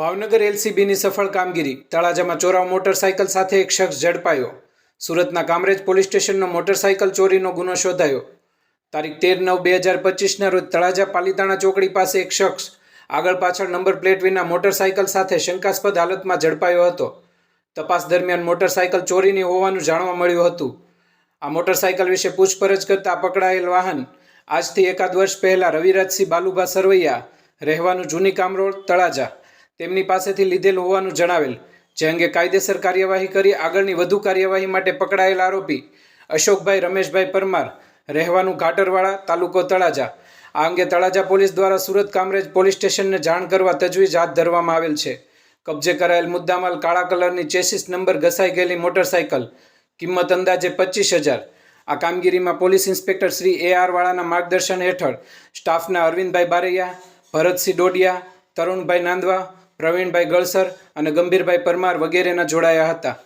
ભાવનગર એલસીબીની સફળ કામગીરી. તળાજામાં ચોરાવ મોટરસાયકલ સાથે એક શખ્સ ઝડપાયો. સુરતના કામરેજ પોલીસ સ્ટેશનનો મોટરસાયકલ ચોરીનો ગુનો શોધાયો. તારીખ તેર નવ બે હજાર પચીસના રોજ તળાજા પાલીતાણા ચોકડી પાસે એક શખ્સ આગળ પાછળ નંબર પ્લેટ વિના મોટરસાયકલ સાથે શંકાસ્પદ હાલતમાં ઝડપાયો હતો. તપાસ દરમિયાન મોટરસાયકલ ચોરીની હોવાનું જાણવા મળ્યું હતું. આ મોટરસાયકલ વિશે પૂછપરછ કરતા પકડાયેલ વાહન આજથી એકાદ વર્ષ પહેલાં રવિરાજસિંહ બાલુભા સરવૈયા, રહેવાનું જૂની કામરોડ તળાજા. તેમની પાસેથી લીધેલ હોવાનું જણાવેલ, જે અંગે કાયદેસર કાર્યવાહી કરી આગળની વધુ કાર્યવાહી માટે પકડાયેલ આરોપી અશોકભાઈ રમેશભાઈ પરમાર, રહેવાનું ઘાટરવાળા તાલુકો તળાજા. આ અંગે તળાજા પોલીસ દ્વારા સુરત કામરેજ પોલીસ સ્ટેશનને જાણ કરવા તજવીજ હાથ ધરવામાં આવેલ છે. કબજે કરાયેલ મુદ્દામાલ કાળા કલરની ચેસિસ નંબર ઘસાઈ ગયેલી મોટરસાયકલ કિંમત અંદાજે પચીસ હજાર. આ કામગીરીમાં police inspector Shri A R વાળાના માર્ગદર્શન હેઠળ સ્ટાફના અરવિંદભાઈ બારૈયા, ભરતસિંહ ડોડિયા, તરુણભાઈ નાંદવા પ્રવીણભાઈ ગળસર અને ગંભીરભાઈ પરમાર વગેરેના જોડાયા હતા.